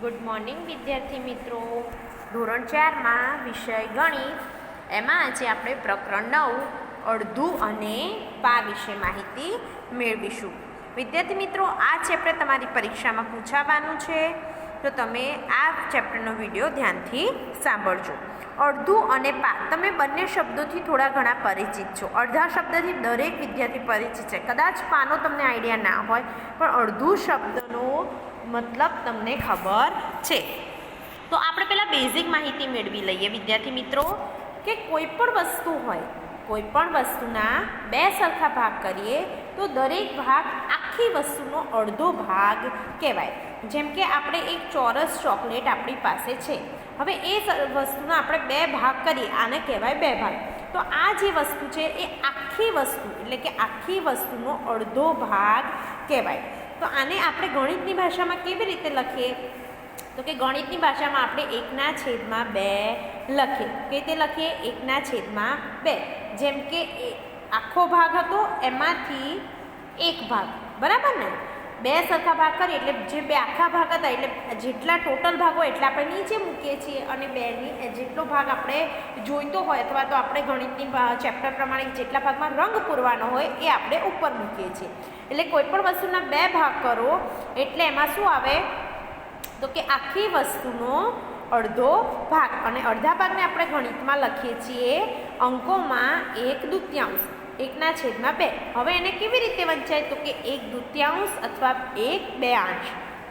Good morning વિદ્યાર્થી મિત્રો. ધોરણ ચારમાં વિષય ગણિત. એમાં આજે આપણે પ્રકરણ નવ, અડધું અને પા વિશે માહિતી મેળવીશું. વિદ્યાર્થી મિત્રો, આ ચેપ્ટર તમારી પરીક્ષામાં પૂછાવાનું છે. તો તમે આ ચેપ્ટરનો વીડિયો ધ્યાનથી સાંભળજો. અડધું અને પા. તમે બંને શબ્દોથી થોડા ઘણા પરિચિત છો. અડધા શબ્દથી દરેક વિદ્યાર્થી પરિચિત છે. કદાચ પાનો તમને આઈડિયા ના હોય, પણ અડધું શબ્દનો મતલબ તમને ખબર છે. તો આપણે પહેલાં બેઝિક માહિતી મેળવી લઈએ, વિદ્યાર્થી મિત્રો, કે કોઈ પણ વસ્તુ હોય, કોઈ પણ વસ્તુના બે સરખા ભાગ કરીએ, તો દરેક ભાગ આખી વસ્તુનો અડધો ભાગ કહેવાય. જેમ કે આપણે એક ચોરસ ચોકલેટ આપણી પાસે છે. હવે એ વસ્તુના આપણે બે ભાગ કરીએ, આને કહેવાય બે ભાગ. તો આ જે વસ્તુ છે, એ આખી વસ્તુ, એટલે કે આખી વસ્તુનો અડધો ભાગ કહેવાય. તો આને આપણે ગણિતની ભાષામાં કેવી રીતે લખીએ? તો કે ગણિતની ભાષામાં આપણે એકના છેદમાં બે લખીએ. કે રીતે લખીએ? એકના છેદમાં બે. જેમ કે આખો ભાગ હતો, એમાંથી એક ભાગ. બરાબર ને? બે સરખા ભાગ કરીએ એટલે જે બે આખા ભાગ હતા એટલે જેટલા ટોટલ ભાગ હોય એટલે આપણે નીચે મૂકીએ છીએ અને બેની જેટલો ભાગ આપણે જોઈતો હોય અથવા તો આપણે ગણિતની ચેપ્ટર પ્રમાણે જેટલા ભાગમાં રંગ પૂરવાનો હોય એ આપણે ઉપર મૂકીએ છીએ. એટલે કોઈ પણ વસ્તુના બે ભાગ કરો એટલે એમાં શું આવે? તો કે આખી વસ્તુનો અડધો ભાગ. અને અડધા ભાગને આપણે ગણિતમાં લખીએ છીએ અંકોમાં એક દૂત્યાંશ. એકના છેદમાં બે. હવે એને કેવી રીતે વંચાય? તો કે એક દૃત્યાંશ અથવા એક બે આંશ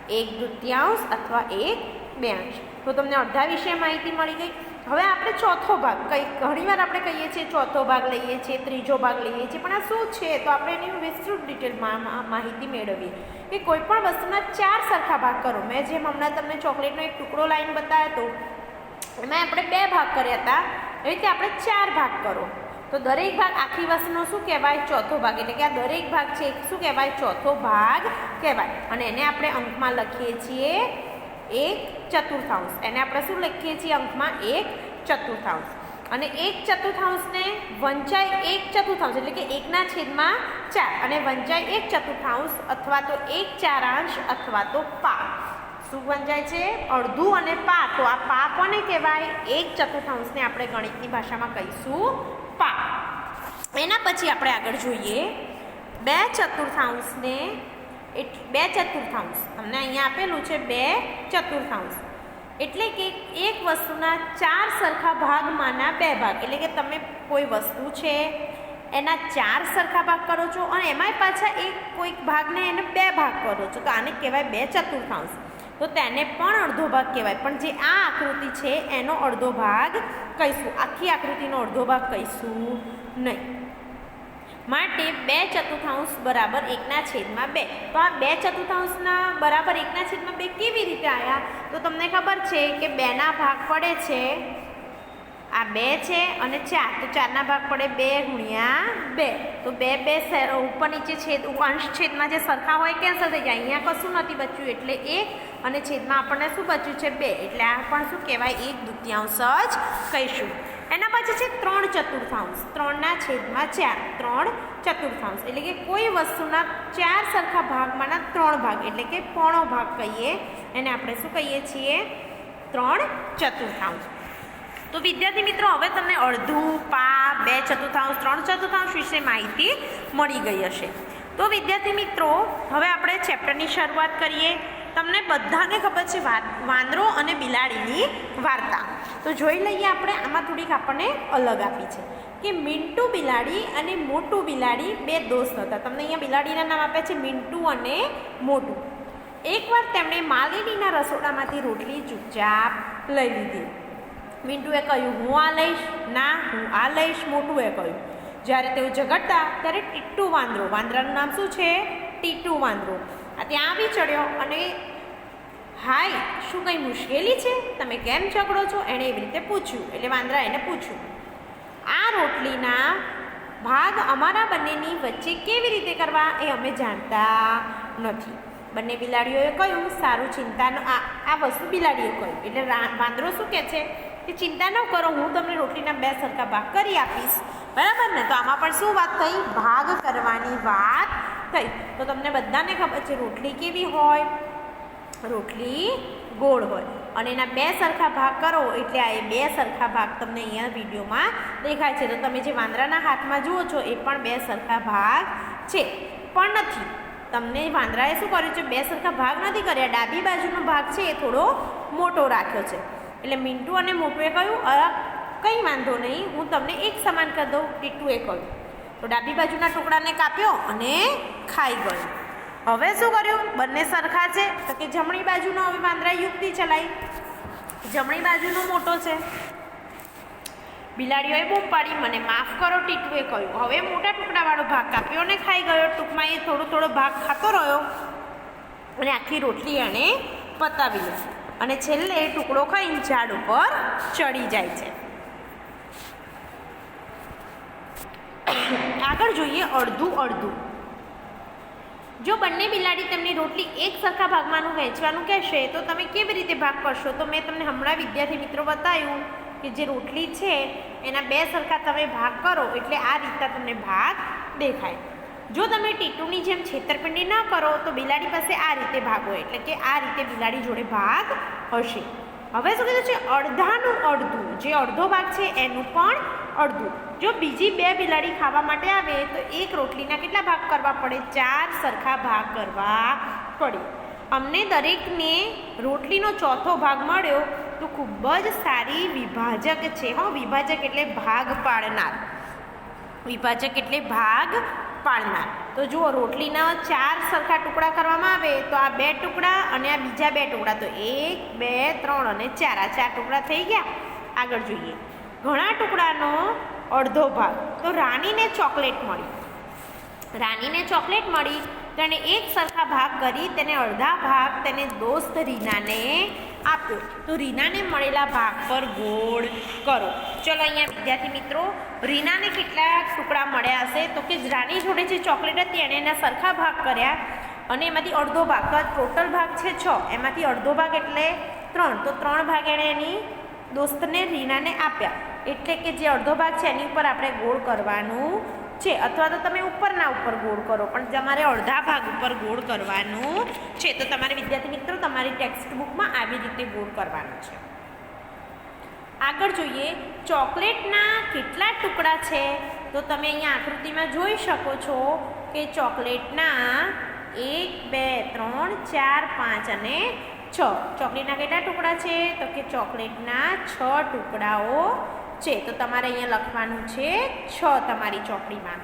એક દૃત્યાંશ અથવા એક બે આંશ તો તમને અડધા વિશે માહિતી મળી ગઈ. હવે આપણે ચોથો ભાગ કઈ, ઘણીવાર આપણે કહીએ છીએ ચોથો ભાગ લઈએ છીએ, ત્રીજો ભાગ લઈએ છીએ, પણ આ શું છે? તો આપણે એની વિસ્તૃત ડિટેલમાં માહિતી મેળવીએ. કે કોઈ પણ વસ્તુના ચાર સરખા ભાગ કરો. મેં જેમ હમણાં તમને ચોકલેટનો એક ટુકડો લાઈન બતાવ્યો હતો, એમાં આપણે બે ભાગ કર્યા હતા. એ રીતે આપણે ચાર ભાગ કરો. તો દરેક ભાગ આખી વસ્તુનો શું કહેવાય? ચોથો ભાગ. એટલે કે આ દરેક ભાગ છે શું કહેવાય? ચોથો ભાગ કહેવાય. અને એને આપણે અંકમાં લખીએ છીએ એક ચતુર્થાંશ. એને આપણે શું લખીએ છીએ? અંકમાં એક ચતુર્થાંશ. અને એક ચતુર્થાંશને વંચાય એક ચતુર્થાંશ. એટલે કે એકના છેદમાં ચાર. અને વંચાય એક ચતુર્થાંશ અથવા તો એક ચારાંશ અથવા તો પા શું વંચાય છે? અડધું અને પા તો આ પા કોને કહેવાય? એક ચતુર્થાંશને આપણે ગણિતની ભાષામાં કહીશું પા. એના પછી આપણે આગળ જોઈએ. બે ચતુર્થાંશને એટ, બે ચતુર્થાંશ. તમને અહીંયા આપેલું છે બે ચતુર્થાંશ. એટલે કે એક વસ્તુના ચાર સરખા ભાગમાંના બે ભાગ. એટલે કે તમે કોઈ વસ્તુ છે, એના ચાર સરખા ભાગ કરો છો અને એમાંય પાછા એક કોઈક ભાગને એને બે ભાગ કરો છો. તો આને કહેવાય બે ચતુર્થાંશ. તો તેને પણ અડધો ભાગ કહેવાય. પણ જે આ આકૃતિ છે, એનો અડધો ભાગ કહીશું. આખી આકૃતિનો અડધો ભાગ કહીશું નહીં. માટે બે ચતુર્થાંશ બરાબર એકના છેદમાં બે. તો આ બે ચતુર્થાંશના બરાબર એકના છેદમાં બે કેવી રીતે આવ્યા તો તમને ખબર છે કે બેના ભાગ પડે છે આ બે છે અને ચાર. તો ચારના ભાગ પડે બે ગુણ્યા બે. તો બે બે ઉપર નીચે છેદ અંશ છેદમાં જે સરખા હોય કેન્સલ થઈ જાય. અહીંયા કશું નથી બચ્યું એટલે એક અને છેદમાં આપણને શું બચ્યું છે? બે. એટલે આ પણ શું કહેવાય? એક દૂત્યાંશ જ કહીશું. એના પછી છે ત્રણ ચતુર્થાંશ. ત્રણના છેદમાં ચાર. ત્રણ ચતુર્થાંશ. એટલે કે કોઈ વસ્તુના ચાર સરખા ભાગમાંના ત્રણ ભાગ. એટલે કે પોણો ભાગ કહીએ. એને આપણે શું કહીએ છીએ? ત્રણ ચતુર્થાંશ. તો વિદ્યાર્થી મિત્રો, હવે તમને અડધું પા, બે ચતુર્થાંશ, ત્રણ ચતુર્થાંશ વિશે માહિતી મળી ગઈ હશે. તો વિદ્યાર્થી મિત્રો, હવે આપણે ચેપ્ટરની શરૂઆત કરીએ. તમને બધાને ખબર છે વાંદરો અને બિલાડીની વાર્તા. તો જોઈ લઈએ આપણે, આમાં થોડીક આપણને અલગ આપી છે. કે મિન્ટુ બિલાડી અને મોટું બિલાડી બે દોસ્ત હતા. તમને અહીંયા બિલાડીના નામ આપ્યા છે, મિન્ટુ અને મોટું. એકવાર તેમણે માલિનીના રસોડામાંથી રોટલી ચૂપચાપ લઈ લીધી. મિન્ટુએ કહ્યું, હું આ લઈશ? ના, હું આ લઈશ, મોટુએ કહ્યું. જ્યારે તેઓ ઝઘડતા, ત્યારે ટીટુ વાંદરો. વાંદરાનું નામ શું છે? ટીટુ વાંદરો. આ ત્યાં આવી ચડ્યો અને, હાય, શું કંઈ મુશ્કેલી છે? તમે કેમ ઝઘડો છો? એણે એવી રીતે પૂછ્યું. એટલે વાંદરા એને પૂછ્યું, આ રોટલીના ભાગ અમારા બંનેની વચ્ચે કેવી રીતે કરવા? એ અમે જાણતા નથી. બંને બિલાડીઓએ કહ્યું, સારું ચિંતા આ વસ્તુ બિલાડીએ કહ્યું. એટલે વાંદરો શું કહે છે? કે ચિંતા ન કરો, હું તમને રોટલીના બે સરખા ભાગ કરી આપીશ. બરાબર ને? તો આમાં પણ શું વાત થઈ? ભાગ કરવાની વાત થઈ. તો તમને બધાને ખબર છે, રોટલી કેવી હોય? રોટલી ગોળ હોય. અને એના બે સરખા ભાગ કરો, એટલે આ એ બે સરખા ભાગ તમને અહીંયા વિડીયોમાં દેખાય છે. તો તમે જે વાંદરાના હાથમાં જુઓ છો, એ પણ બે સરખા ભાગ છે. પણ નથી. તમને વાંદરાએ શું કર્યું છે? બે સરખા ભાગ નથી કર્યા. ડાબી બાજુનો ભાગ છે, એ થોડો મોટો રાખ્યો છે. એટલે મિન્ટુ અને મોટુએ કહ્યું અરે કંઈ વાંધો નહીં, હું તમને એક સમાન કરી દઉં. ટીટુએ કહ્યું. તો ડાબી બાજુના ટુકડાને કાપ્યો અને ખાઈ ગયો. હવે શું કર્યું? બંને સરખા છે. તો કે જમણી બાજુનો હવે વાંદરા યુક્તિ ચલાવી જમણી બાજુનો મોટો છે. બિલાડીઓએ બૂમ પાડી. મને માફ કરો, ટીટુએ કહ્યું. હવે મોટા ટુકડાવાળો ભાગ કાપ્યો અને ખાઈ ગયો. ટૂંકમાં એ થોડો થોડો ભાગ ખાતો રહ્યો અને આખી રોટલી એણે પતાવી લીધી. અને છેલ્લે એ ટુકડો ખાઈને ઝાડ ઉપર ચડી જાય છે. આગળ જોઈએ અડધું અડધું. જો બંને બિલાડી તેમની રોટલી એક સરખા ભાગમાંનું વહેંચવાનું કહેશે, તો તમે કેવી રીતે ભાગ કરશો? તો મેં તમને હમણાં વિદ્યાર્થી મિત્રો બતાવ્યું કે જે રોટલી છે, એના બે સરખા તમે ભાગ કરો, એટલે આ રીતના તમને ભાગ દેખાય. જો તમે ટીટુની જેમ છેતરપિંડી ન કરો, તો બિલાડી પાસે આ રીતે ભાગ હોય એટલે કે આ રીતે બિલાડી જોડે ભાગ હશે. હવે શું કીધું છે? અડધાનું અડધું. જે અડધો ભાગ છે, એનું પણ અડધું. જો બીજી બે બિલાડી ખાવા માટે આવે, તો એક રોટલીના કેટલા ભાગ કરવા પડે? ચાર સરખા ભાગ કરવા પડે. અમને દરેકને રોટલીનો ચોથો ભાગ મળ્યો, તો ખૂબ જ સારી વિભાજક છે. હો, વિભાજક એટલે ભાગ પાડનાર. વિભાજક એટલે ભાગ પાડનાર તો જુઓ, રોટલીના ચાર સરખા ટુકડા કરવામાં આવે તો આ બે ટુકડા અને આ બીજા બે ટુકડા. તો એક, બે, ત્રણ અને ચાર. આ ચાર ટુકડા થઈ ગયા. આગળ જોઈએ. ઘણા ટુકડાનો અડધો ભાગ. તો રાણીને ચોકલેટ મળી. રાણીને ચોકલેટ મળી તેણે એક સરખા ભાગ કરી, તેને અડધા ભાગ, તેને દોસ્ત રીનાને આપ્યો તો રીનાને મળેલા ભાગ પર ગોળ કરો. ચલો અહીંયા વિદ્યાર્થી મિત્રો, રીનાને કેટલા ટુકડા મળ્યા હશે? તો કે રાની જોડે જે ચોકલેટ હતી એણે એના સરખા ભાગ કર્યા અને એમાંથી અડધો ભાગ, તો ટોટલ ભાગ છે છ. એમાંથી અડધો ભાગ એટલે ત્રણ. તો ત્રણ ભાગ એણે એની દોસ્તને રીનાને આપ્યા. એટલે કે જે અડધો ભાગ છે એની ઉપર આપણે ગોળ કરવાનું છે અથવા તો તમે ઉપરના ઉપર ગોળ કરો, પણ તમારે અડધા ભાગ ઉપર ગોળ કરવાનું છે. તો તમારે વિદ્યાર્થી મિત્રો, તમારી ટેક્સ્ટ બુકમાં આવી રીતે ગોળ કરવાનું છે. આગળ જોઈએ, ચોકલેટના કેટલા ટુકડા છે? તો તમે અહીંયા આકૃતિમાં જોઈ શકો છો કે ચોકલેટના એક, બે, ત્રણ, ચાર, પાંચ અને છ. ચોકલેટના કેટલા ટુકડા છે? તો કે ચોકલેટના છ ટુકડાઓ છે? તો તમારે અહીંયા લખવાનું છે છ તમારી ચોપડીમાં.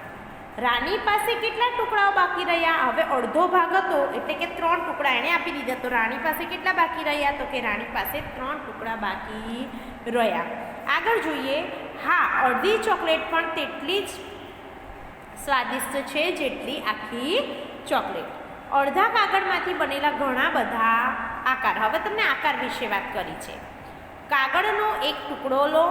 રાની પાસે કેટલા ટુકડાઓ બાકી રહ્યા? હવે અડધો ભાગ હતો, એટલે કે ત્રણ ટુકડા એણે આપી દીધા. તો રાણી પાસે કેટલા બાકી રહ્યા? તો કે રાણી પાસે ત્રણ ટુકડા બાકી રહ્યા. આગળ જોઈએ. હા, અડધી ચોકલેટ પણ તેટલી જ સ્વાદિષ્ટ છે જેટલી આખી ચોકલેટ. અડધા કાગળમાંથી બનેલા ઘણા બધા આકાર. હવે તમને આકાર વિશે વાત કરી છે. કાગળનો એક ટુકડો લો.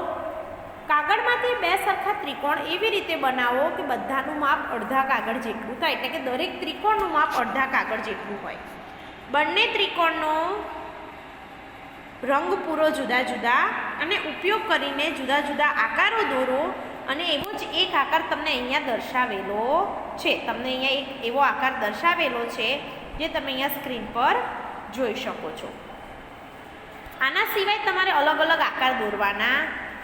કાગળમાંથી બે સરખા ત્રિકોણ એવી રીતે બનાવો કે બધાનું માપ અડધા કાગળ જેટલું થાય. એટલે કે દરેક ત્રિકોણનું માપ અડધા કાગળ જેટલું હોય. બંને ત્રિકોણનો રંગ પૂરો જુદા જુદા અને ઉપયોગ કરીને જુદા જુદા આકારો દોરો અને એવો જ એક આકાર તમને અહીંયા દર્શાવેલો છે. તમને અહીંયા એક એવો આકાર દર્શાવેલો છે જે તમે અહીંયા સ્ક્રીન પર જોઈ શકો છો. આના સિવાય તમારે અલગ અલગ આકાર દોરવાના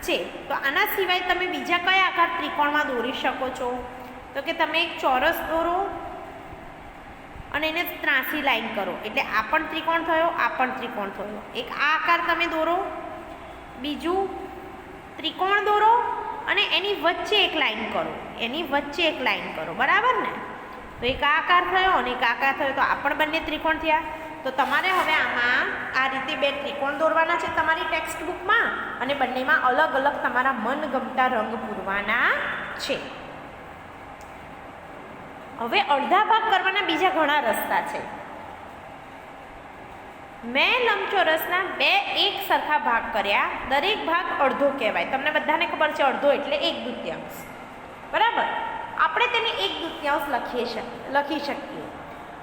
છે? તો આના સિવાય તમે બીજા કયા આકાર ત્રિકોણમાં દોરી શકો છો? તો કે તમે એક ચોરસ દોરો અને એને ત્રાસી લાઈન કરો. એટલે આ પણ ત્રિકોણ થયો, આ પણ ત્રિકોણ થયો. એક આ આકાર તમે દોરો, બીજું ત્રિકોણ દોરો અને એની વચ્ચે એક લાઈન કરો. એની વચ્ચે એક લાઈન કરો. બરાબર ને? તો એક આકાર થયો અને એક આકાર થયો. તો આ પણ બંને ત્રિકોણ થયા. તો તમારે હવે આમાં આ રીતે બે ત્રિકોણ દોરવાના છે તમારી ટેક્સ્ટ બુકમાં અને બંનેમાં અલગ અલગ તમારા મનગમતા રંગ પૂરવાના છે. હવે અડધા ભાગ કરવાના બીજા ઘણા રસ્તા છે. મેં લંબચોરસના બે એક સરખા ભાગ કર્યા, દરેક ભાગ અડધો કહેવાય. તમને બધાને ખબર છે અડધો એટલે એક દૃત્યાંશ. બરાબર? આપણે તેને એક દૃત્યાંશ લખીએ લખી શકીએ.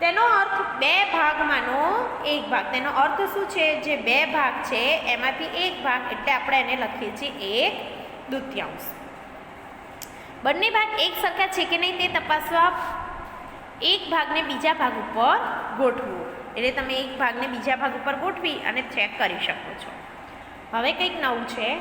તેનો અર્થ બે ભાગમાંનો એક ભાગ. તેનો અર્થ શું છે? જે બે ભાગ છે, એમાંથી એક ભાગ, એટલે આપણે એને લખીએ છીએ એક દૃત્યાંશ. બંને ભાગ એક સરખા છે કે નહીં તે તપાસવા એક ભાગને બીજા ભાગ ઉપર ગોઠવો. એટલે તમે એક ભાગને બીજા ભાગ ઉપર ગોઠવી અને ચેક કરી શકો છો. હવે કંઈક નવું છે.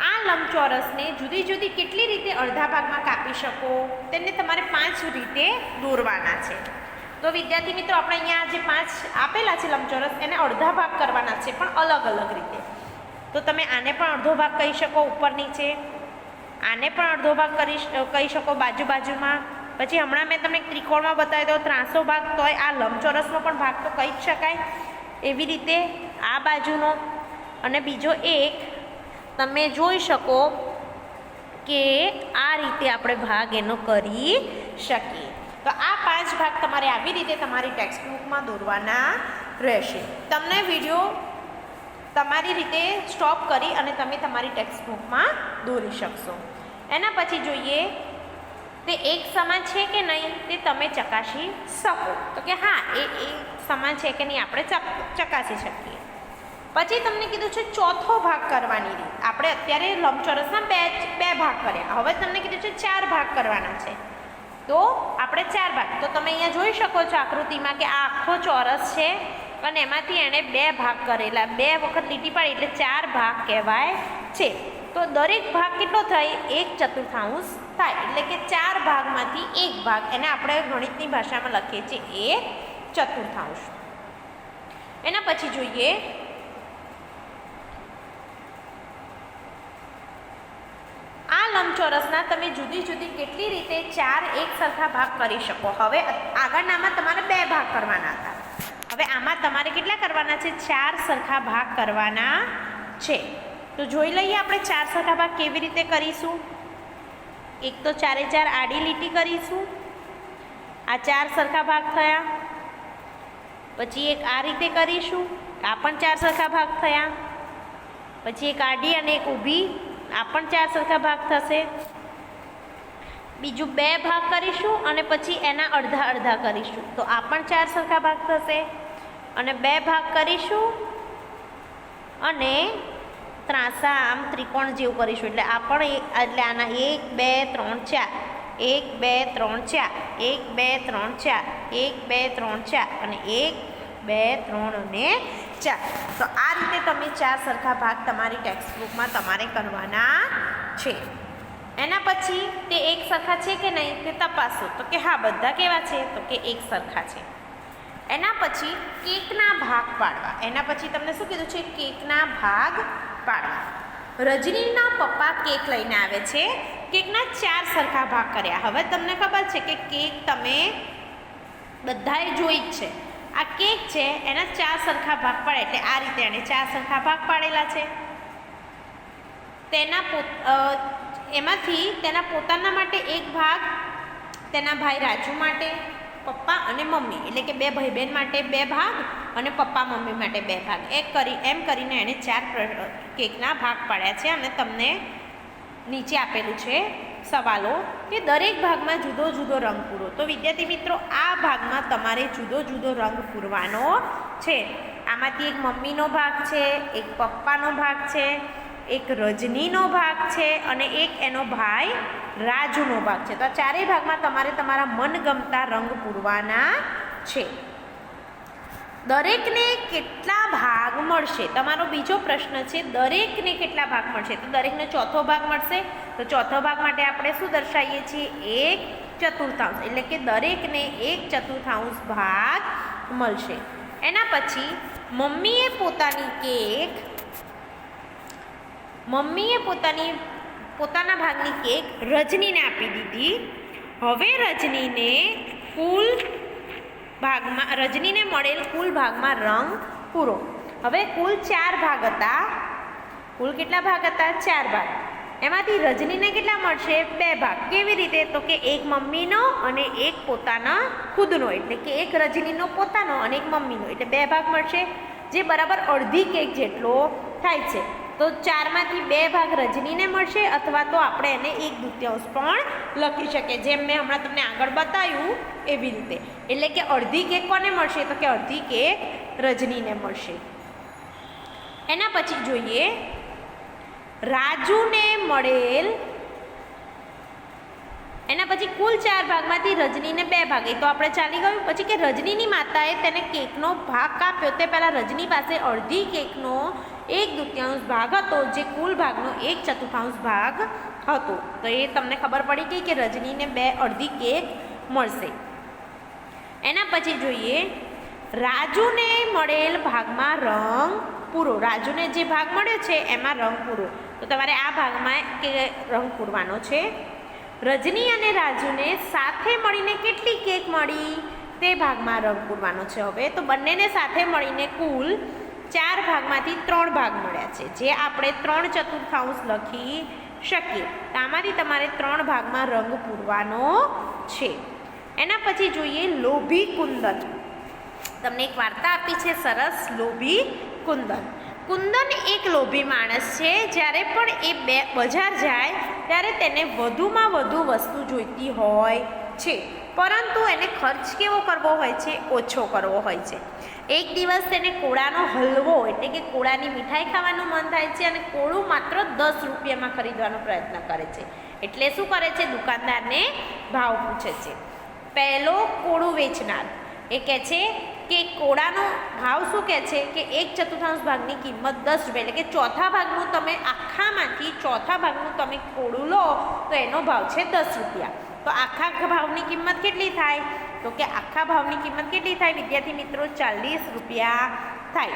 આ લંબચોરસને જુદી જુદી કેટલી રીતે અડધા ભાગમાં કાપી શકો? તેને તમારે પાંચ રીતે દોરવાના છે. તો વિદ્યાર્થી મિત્રો, આપણે અહીંયા જે પાંચ આપેલા છે લંબચોરસ, એને અડધા ભાગ કરવાના છે, પણ અલગ અલગ રીતે. તો તમે આને પણ અડધો ભાગ કહી શકો ઉપર નીચે. આને પણ અડધો ભાગ કરી કહી શકો બાજુ બાજુમાં. પછી હમણાં મેં તમને ત્રિકોણમાં બતાવ્યો તો ત્રાસો ભાગ, તોય આ લંબચોરસનો પણ ભાગ તો કહી જ શકાય. એવી રીતે આ બાજુનો અને બીજો એક તમે જોઈ શકો કે આ રીતે આપણે ભાગ એનો કરી શકીએ. તો આ પાંચ ભાગ તમારે આવી રીતે તમારી ટેક્સ્ટ બુકમાં દોરવાના રહેશે. તમને વીડિયો તમારી રીતે સ્ટોપ કરી અને તમે તમારી ટેક્સ્ટ બુકમાં દોરી શકશો. એના પછી જોઈએ, તે એક સમાન છે કે નહીં તે તમે ચકાસી શકો. તો કે હા, એ એ સમાન છે કે નહીં આપણે ચક- ચકાસી શકીએ. પછી તમને કીધું છે ચોથો ભાગ કરવાની રીત. આપણે અત્યારે લંબચોરસના બે બે ભાગ કર્યા. હવે તમને કીધું છે ચાર ભાગ કરવાના છે. તો આપણે ચાર ભાગ તો તમે અહીંયા જોઈ શકો છો આકૃતિમાં કે આ આખો ચોરસ છે અને એમાંથી એણે બે ભાગ કરેલા. બે વખત લીટી પાડી એટલે ચાર ભાગ કહેવાય છે. તો દરેક ભાગ કેટલો થાય? એક ચતુર્થાંશ થાય. એટલે કે ચાર ભાગમાંથી એક ભાગ. એને આપણે ગણિતની ભાષામાં લખીએ છીએ એક ચતુર્થાંશ. એના પછી જોઈએ આ લંબચોરસના તમે જુદી જુદી કેટલી રીતે ચાર એક સરખા ભાગ કરી શકો? હવે આગળનામાં તમારે બે ભાગ કરવાના હતા. હવે આમાં તમારે કેટલા કરવાના છે? ચાર સરખા ભાગ કરવાના છે. તો જોઈ લઈએ આપણે ચાર સરખા ભાગ કેવી રીતે કરીશું. એક તો ચારે ચાર આડી લીટી કરીશું. આ ચાર સરખા ભાગ થયા. પછી એક આ રીતે કરીશું. આ પણ ચાર સરખા ભાગ થયા. પછી એક આડી અને એક ઊભી આ પણ ચાર સરખા ભાગ થશે. બીજું બે ભાગ કરીશું અને પછી એના અડધા અડધા કરીશું. તો આ પણ ચાર સરખા ભાગ થશે. અને બે ભાગ કરીશું અને ત્રાસા આમ ત્રિકોણ જેવું કરીશું. એટલે આ પણ એટલે આના એક, બે, ત્રણ, ચાર. એક, બે, ત્રણ, ચાર. એક, બે, ત્રણ, ચાર. એક, બે, ત્રણ, ચાર. અને એક, બે, ત્રણ અને ચાર તો આ રીતે તમે ચાર સરખા ભાગ તમારી ટેક્સ્ટ બુકમાં તમારે કરવાના છે. એના પછી તે એક સરખા છે કે નહીં તે તપાસો. તો કે હા, બધા કેવા છે? તો કે એક સરખા છે. એના પછી કેકના ભાગ પાડવા. એના પછી તમને શું કીધું છે? કેકના ભાગ પાડવા. રજનીના પપ્પા કેક લઈને આવે છે. કેકના ચાર સરખા ભાગ કર્યા. હવે તમને ખબર છે કે કેક તમે બધાએ જોઈ જ છે. આ કેક છે, એના ચાર સરખા ભાગ પાડે એટલે આ રીતે એને ચાર સરખા ભાગ પાડેલા છે. તેના પોત એમાંથી તેના પોતાના માટે એક ભાગ, તેના ભાઈ રાજુ માટે, પપ્પા અને મમ્મી, એટલે કે બે ભાઈ બહેન માટે બે ભાગ અને પપ્પા મમ્મી માટે બે ભાગ. એક કરી, એમ કરીને એણે ચાર કેકના ભાગ પાડ્યા છે અને તમને નીચે આપેલું છે સવાલો કે દરેક ભાગમાં જુદો જુદો રંગ પૂરો. તો વિદ્યાર્થી મિત્રો, આ ભાગમાં તમારે જુદો જુદો રંગ પૂરવાનો છે. આમાંથી એક મમ્મીનો ભાગ છે, એક પપ્પાનો ભાગ છે, એક રજનીનો ભાગ છે અને એક એનો ભાઈ રાજુનો ભાગ છે. તો આ ચારેય ભાગમાં તમારે તમારા મનગમતા રંગ પૂરવાના છે. દરેકને કેટલા ભાગ મળશે? તમારો બીજો પ્રશ્ન છે, દરેકને કેટલા ભાગ મળશે? તો દરેકને ચોથો ભાગ મળશે. તો ચોથો ભાગ માટે આપણે શું દર્શાવીએ છીએ? એક ચતુર્થાંશ. એટલે કે દરેકને એક ચતુર્થાંશ ભાગ મળશે. એના પછી મમ્મીએ પોતાની કેક, મમ્મીએ પોતાની, પોતાના ભાગની કેક રજનીને આપી દીધી. હવે રજનીને કુલ ભાગમાં રજનીને મળેલ કુલ ભાગમાં રંગ પૂરો. હવે કુલ ચાર ભાગ હતા. કુલ કેટલા ભાગ હતા? ચાર ભાગ. એમાંથી રજનીને કેટલા મળશે? બે ભાગ. કેવી રીતે? તો કે એક મમ્મીનો અને એક પોતાના ખુદનો. એટલે કે એક રજનીનો પોતાનો અને એક મમ્મીનો. એટલે બે ભાગ મળશે. જે બરાબર અડધી કેક જેટલો થાય છે. તો ચારમાંથી બે ભાગ રજનીને મળશે અથવા તો આપણે એને એક દૃત્યાંશ પણ લખી શકીએ. જેમ મેં હમણાં તમને આગળ બતાવ્યું એવી રીતે. એટલે કે અડધી કેક કોને મળશે? તો કે અડધી કેક રજનીને મળશે. એના પછી જોઈએ. રાજુને મળેલ એના પછી કુલ ચાર ભાગમાંથી રજનીને બે ભાગ. તો આપણે ચાલી ગયું. પછી કે રજનીની માતાએ તેને કેકનો ભાગ કાપ્યો તે પહેલાં રજની પાસે અડધી કેકનો એક દૃત્યાંશ ભાગ હતો, જે કુલ ભાગનો એક ચતુર્થાંશ ભાગ હતો. તો એ તમને ખબર પડી ગઈ કે રજનીને બે અડધી કેક મળશે. એના પછી જોઈએ, રાજુને મળેલ ભાગમાં રંગ પૂરો. રાજુને જે ભાગ મળ્યો છે, એમાં રંગ પૂરો. તો તમારે આ ભાગમાં કે રંગ પૂરવાનો છે. રજની અને રાજુને સાથે મળીને કેટલી કેક મળી? તે ભાગમાં રંગ પૂરવાનો છે હવે. તો બંનેને સાથે મળીને કુલ ચાર ભાગમાંથી ત્રણ ભાગ મળ્યા છે, જે આપણે ત્રણ ચતુર્થાંશ લખી શકીએ. તો આમાંથી તમારે ત્રણ ભાગમાં રંગ પૂરવાનો છે. એના પછી જોઈએ લોભી કુંદન. તમને એક વાર્તા આપી છે, સરસ લોભી કુંદન. કુંદન એક લોભી માણસ છે, જ્યારે પણ એ બે બજાર જાય, ત્યારે તેને વધુમાં વધુ વસ્તુ જોઈતી હોય છે. પરંતુ એને ખર્ચ કેવો કરવો હોય છે? ઓછો કરવો હોય છે. એક દિવસ તેને કોળાનો હલવો એટલે કે કોળાની મીઠાઈ ખાવાનું મન થાય છે અને કોળું માત્ર દસ રૂપિયામાં ખરીદવાનો પ્રયત્ન કરે છે. એટલે શું કરે છે? દુકાનદારને ભાવ પૂછે છે. પહેલો કોળું વેચનાર. એ કહે છે કે કોળાનો ભાવ શું કહે છે? કે એક ચતુર્થાંશ ભાગની કિંમત દસ રૂપિયા. એટલે કે ચોથા ભાગનું તમે આખામાંથી ચોથા ભાગનું તમે કોળું લો તો એનો ભાવ છે દસ રૂપિયા. તો આખા ભાવની કિંમત કેટલી થાય? તો કે આખા ભાવની કિંમત કેટલી થાય? વિદ્યાર્થી મિત્રો, ચાલીસ રૂપિયા થાય.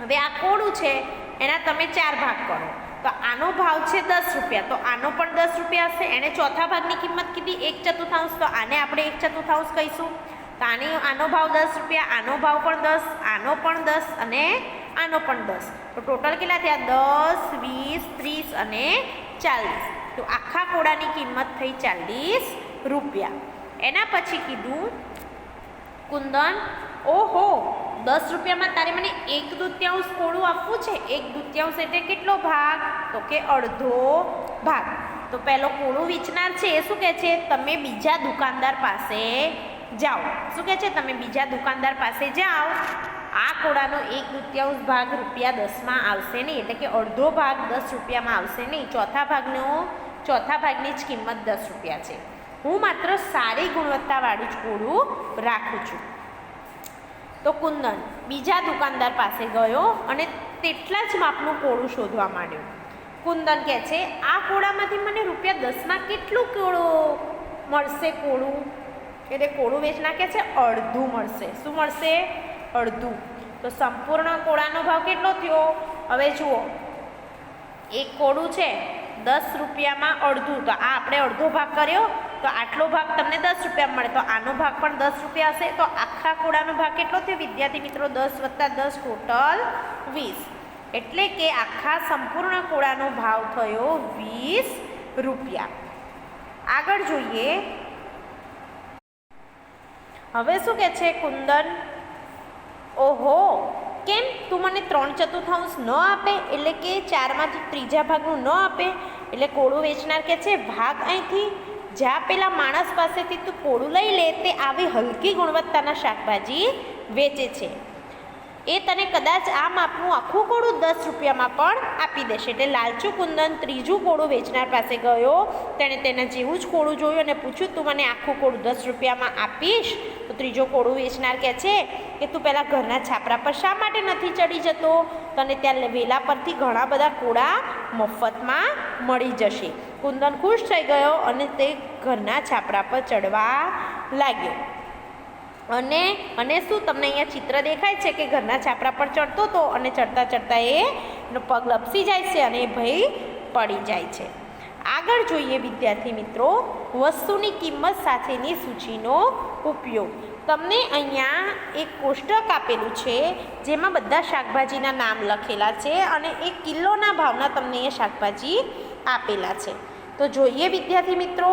હવે આ કોડું છે, એના તમે ચાર ભાગ કરો. તો આનો ભાવ છે દસ રૂપિયા. તો આનો પણ દસ રૂપિયા હશે. એણે ચોથા ભાગની કિંમત કીધી, એક ચતુર્થાંશ. તો આને આપણે એક ચતુર્થાંશ કહીશું. તો આની, આનો ભાવ દસ રૂપિયા, આનો ભાવ પણ દસ, આનો પણ દસ અને આનો પણ દસ. તો ટોટલ કેટલા થયા? દસ, વીસ, ત્રીસ અને ચાલીસ. તો આખા કોળાની કિંમત થઈ ચાલીસ રૂપિયા. એના પછી કીધું, કુંદન, ઓહો, દસ રૂપિયામાં તારે મને એક દૂત્યાંશ કોળું આપવું છે? એક દૂત્યાંશ એટલે કેટલો ભાગ? તો કે અડધો ભાગ. તો પહેલો કોળું વેચનાર છે, એ શું કહે છે? તમે બીજા દુકાનદાર પાસે જાઓ. શું કહે છે? તમે બીજા દુકાનદાર પાસે જાઓ. આ કોળાનો એક દૂત્યાંશ ભાગ રૂપિયા દસમાં આવશે નહીં. એટલે કે અડધો ભાગ દસ રૂપિયામાં આવશે નહીં. ચોથા ભાગનો ચોથા ભાગની જ કિંમત દસ રૂપિયા છે. હું માત્ર સારી ગુણવત્તાવાળું જ કોળું રાખું છું. તો કુંદન, બીજા દુકાનદાર પાસે ગયો અને તેટલા જ માપનું કોળું શોધવા માંડ્યો. કુંદન કહે છે, આ કોળામાંથી મને રૂપિયા દસમાં કેટલું કોળું મળશે કોળું? એટલે કોળું વેચના કહે છે, અડધું મળશે. શું મળશે? અડધું. તો સંપૂર્ણ કોળાનો ભાવ કેટલો થયો? હવે જુઓ. એક કોળું છે દસ રૂપિયામાં અડધું. તો આ આપણે અડધો ભાગ કર્યો, તો આટલો ભાગ તમને દસ રૂપિયા મળે. તો આનો ભાગ પણ દસ રૂપિયા હશે. તો આખા કોળાનો ભાગ કેટલો થયો? વિદ્યાર્થી મિત્રો, દસ વત્તા દસ ટોટલ વીસ. એટલે કે આખા સંપૂર્ણ કોળાનો ભાવ થયો વીસ રૂપિયા. આગળ જોઈએ. હવે શું કે છે? કુંદન? ઓહો! કેમ તું મને ત્રણ ચતુર્થાંશ ન આપે? એટલે કે ચારમાંથી ત્રીજા ભાગનું ન આપે? એટલે કોળું વેચનાર કે છે, ભાગ અહીંથી. જ્યાં પેલા માણસ પાસેથી તું કોળું લઈ લે. તે આવી હલકી ગુણવત્તાના શાકભાજી વેચે છે. એ તને કદાચ આ માપનું આખું કોળું દસ રૂપિયામાં પણ આપી દેશે. એટલે લાલચુ કુંદન ત્રીજું કોળું વેચનાર પાસે ગયો. તેણે તેના જેવું જ કોળું જોયું અને પૂછ્યું, તું મને આખું કોળું દસ રૂપિયામાં આપીશ? તો ત્રીજો કોળું વેચનાર કહે છે કે તું પહેલાં ઘરના છાપરા પર શા માટે નથી ચડી જતો? તને ત્યાં વેલા પરથી ઘણા બધા કોળા મફતમાં મળી જશે. કુંદન ખુશ થઈ ગયો અને તે ઘરના છાપરા પર ચડવા લાગ્યો. અને અને શું તમને અહીંયા ચિત્ર દેખાય છે કે ઘરના છાપરા પર ચડતો હતો અને ચડતા ચડતા એ પગ લપસી જાય છે અને ભય પડી જાય છે. આગળ જોઈએ વિદ્યાર્થી મિત્રો, વસ્તુની કિંમત સાથેની સૂચિનો ઉપયોગ. તમને અહીંયા એક કોષ્ટક આપેલું છે, જેમાં બધા શાકભાજીના નામ લખેલા છે અને એક કિલોના ભાવના તમને એ શાકભાજી આપેલા છે. તો જોઈએ વિદ્યાર્થી મિત્રો